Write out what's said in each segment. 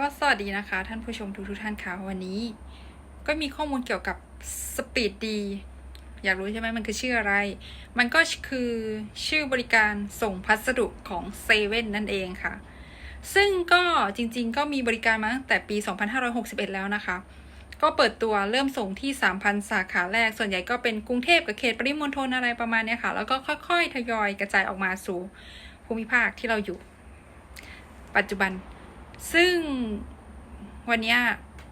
ก็สวัสดีนะคะ ท่านผู้ชมทุกทุกท่านค่ะวันนี้ ก็มีข้อมูลเกี่ยวกับสปีดดีอยากรู้ใช่ไหมมันคือชื่ออะไร มันก็คือชื่อบริการส่งพัสดุของเซเว่นนั่นเองค่ะ ซึ่งก็จริงๆ ก็มีบริการมาตั้งแต่ปี 2561 แล้วนะคะ ก็เปิดตัวเริ่มส่งที่ 3,000 สาขาแรก ส่วนใหญ่ก็เป็นกรุงเทพกับเขตปริมณฑลอะไรประมาณเนี้ยค่ะ แล้วก็ค่อยๆ ทยอยกระจายออกมาสู่ภูมิภาคที่เราอยู่ ปัจจุบัน ซึ่งวันนี้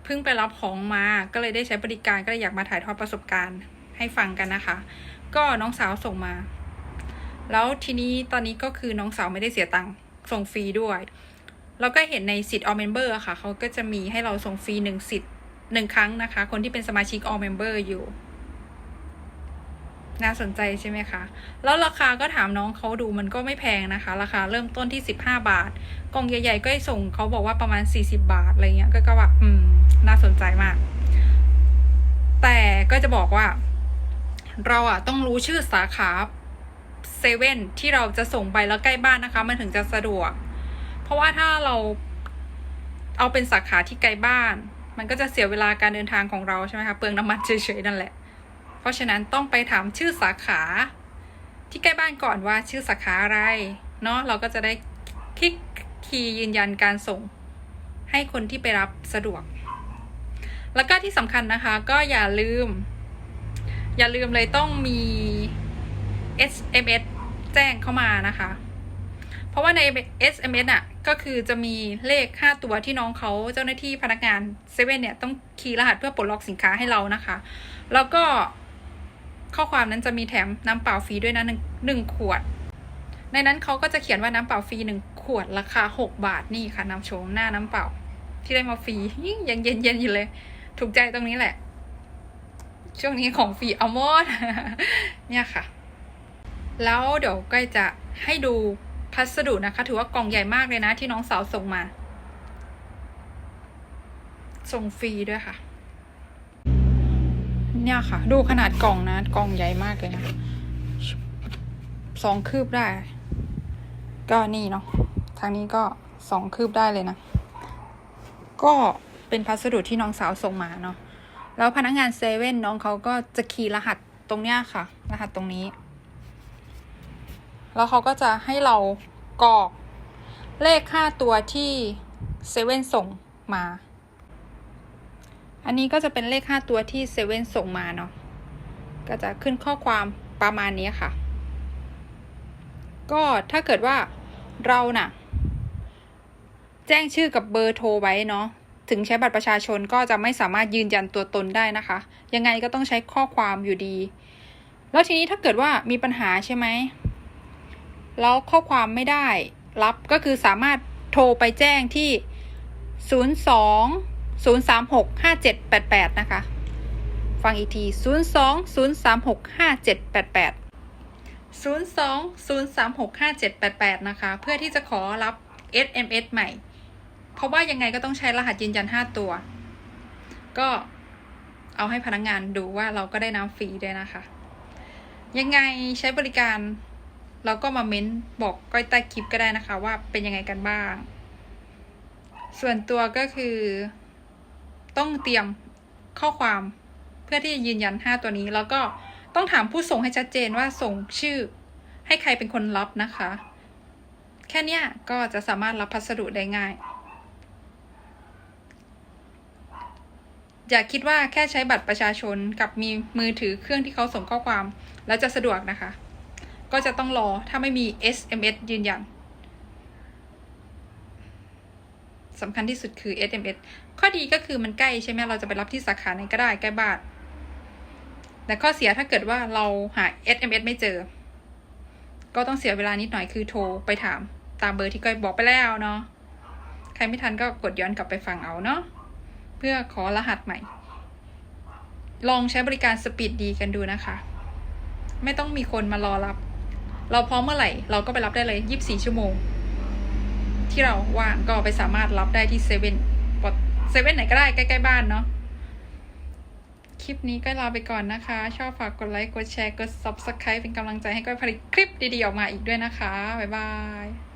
เพิ่งไปรับของมาก็เลยได้ใช้บริการก็เลยอยากมาถ่ายทอดประสบการณ์ให้ฟังกันนะคะ ก็น้องสาวส่งมา แล้วทีนี้ตอนนี้ก็คือน้องสาวไม่ได้เสียตังค์ส่งฟรีด้วย แล้วก็เห็นในสิทธิ์ all member ค่ะ เขาก็จะมีให้เราส่งฟรีหนึ่งสิทธิ์หนึ่งครั้งนะคะ คนที่เป็นสมาชิก all member อยู่ น่าสนใจใช่ไหมคะ แล้วราคาก็ถามน้องเขาดูมันก็ไม่แพงนะคะ ราคาเริ่มต้นที่ 15 บาท กล่องใหญ่ๆ ก็ให้ส่งเขาบอกว่าประมาณ 40 บาทอะไรเงี้ย ก็ก็แบบอืม น่าสนใจมาก แต่ก็จะบอกว่า เราอะต้องรู้ชื่อสาขาเซเว่นที่เราจะส่งไปแล้วใกล้บ้านนะคะ มันถึงจะสะดวก เพราะว่าถ้าเราเอาเป็นสาขาที่ไกลบ้าน มันก็จะเสียเวลาการเดินทางของเราใช่ไหมคะ เปลืองน้ำมันเฉยๆนั่นแหละ เพราะฉะนั้นต้องไปถามชื่อสาขาที่ใกล้บ้านก่อนว่าชื่อสาขาอะไรเนาะเราก็จะได้คลิกคีย์ยืนยันการส่ง ให้คนที่ไปรับสะดวก แล้วก็ที่สำคัญนะคะก็อย่าลืม อย่าลืมเลยต้องมี SMS แจ้งเข้ามานะคะ เพราะว่าใน SMS อะก็คือจะมีเลข 5 ตัวที่น้องเขาเจ้าหน้าที่พนักงานเซเว่นเนี่ยต้องคีย์รหัสเพื่อปลดล็อกสินค้าให้เรานะคะ แล้วก็ ข้อความนั้นจะมีแถมน้ำเปล่าฟรีด้วยนะหนึ่งหนึ่งขวด ในนั้นเขาก็จะเขียนว่าน้ำเปล่าฟรีหนึ่งขวดราคาหกบาทนี่ค่ะน้ำโชมหน้าน้ำเปล่า ที่ได้มาฟรียิ่งยังเย็นๆอยู่เลย ถูกใจตรงนี้แหละ ช่วงนี้ของฟรีเอาหมดเนี่ยค่ะ แล้วเดี๋ยวก็จะให้ดูพัสดุนะคะ ถือว่ากล่องใหญ่มากเลยนะที่น้องสาวส่งมา ส่งฟรีด้วยค่ะ เนี่ยค่ะ ดูขนาดกล่องนะ กล่องใหญ่มากเลยนะสองคืบได้ ก็นี่เนาะทางนี้ก็สองคืบได้เลยนะ ก็เป็นพัสดุที่น้องสาวส่งมาเนาะแล้วพนักงานเซเว่นน้องเขาก็จะคีย์รหัสตรงเนี้ยค่ะ รหัสตรงนี้ แล้วเขาก็จะให้เรากรอกเลขห้าตัวที่เซเว่นส่งมา อันนี้ก็จะเป็นเลขห้าตัวที่เซเว่นส่งมาเนาะ ก็จะขึ้นข้อความประมาณนี้ค่ะ ก็ถ้าเกิดว่าเราน่ะ แจ้งชื่อกับเบอร์โทรไว้เนาะ ถึงใช้บัตรประชาชนก็จะไม่สามารถยืนยันตัวตนได้นะคะ ยังไงก็ต้องใช้ข้อความอยู่ดี แล้วทีนี้ถ้าเกิดว่ามีปัญหาใช่ไหม แล้วข้อความไม่ได้รับก็คือสามารถโทรไปแจ้งที่ 02 036 5788 นะคะ ฟังอีกที 02 036 5788 02 036 5788 นะคะ เพื่อที่จะขอรับ SMS ใหม่ เพราะว่ายังไงก็ต้องใช้รหัสยืนยัน 5 ตัว ก็เอาให้พนักงงานดูว่าเราก็ได้น้ำฟรีด้วยนะคะ ยังไงใช้บริการเราก็มาเม้นบอกก้อยใต้คลิปก็ได้นะคะ ว่าเป็นยังไงกันบ้าง ส่วนตัวก็คือ ต้องเตรียมข้อความเพื่อที่จะยืนยัน 5 ตัวนี้ แล้วก็ต้องถามผู้ส่งให้ชัดเจนว่าส่งชื่อ ให้ใครเป็นคนรับนะคะ แค่เนี้ยก็จะสามารถรับพัสดุได้ง่าย อย่าคิดว่าแค่ใช้บัตรประชาชนกับมีมือถือเครื่องที่เขาส่งข้อความ แล้วจะสะดวกนะคะ ก็จะต้องรอถ้าไม่มี SMS ยืนยัน สำคัญที่สุดคือ SMS ข้อดีก็คือมันใกล้ใช่ไหมเราจะไปรับที่สาขาไหนก็ได้ใกล้บ้านแต่ข้อเสียถ้าเกิดว่าเราหา SMS ไม่เจอ ก็ต้องเสียเวลานิดหน่อยคือโทรไปถาม ตามเบอร์ที่ก้อยบอกไปแล้วเนาะใครไม่ทันก็กดย้อนกลับไปฟังเอาเนาะเพื่อขอรหัสใหม่ ลองใช้บริการสปีดดีกันดูนะคะ ไม่ต้องมีคนมารอรับ เราพร้อมเมื่อไหร่ เราก็ไปรับได้เลย 24 ชั่วโมง ที่เราว่างก็ไปสามารถรับได้ที่เซเว่นเซเว่นไหนก็ได้ใกล้ๆบ้านเนาะคลิปนี้ก็ลาไปก่อนนะคะ ชอบฝากกดไลค์ กดแชร์ กด subscribe เป็นกำลังใจให้ก้อยผลิตคลิปดีๆ ออกมาอีกด้วยนะคะ บ๊ายบาย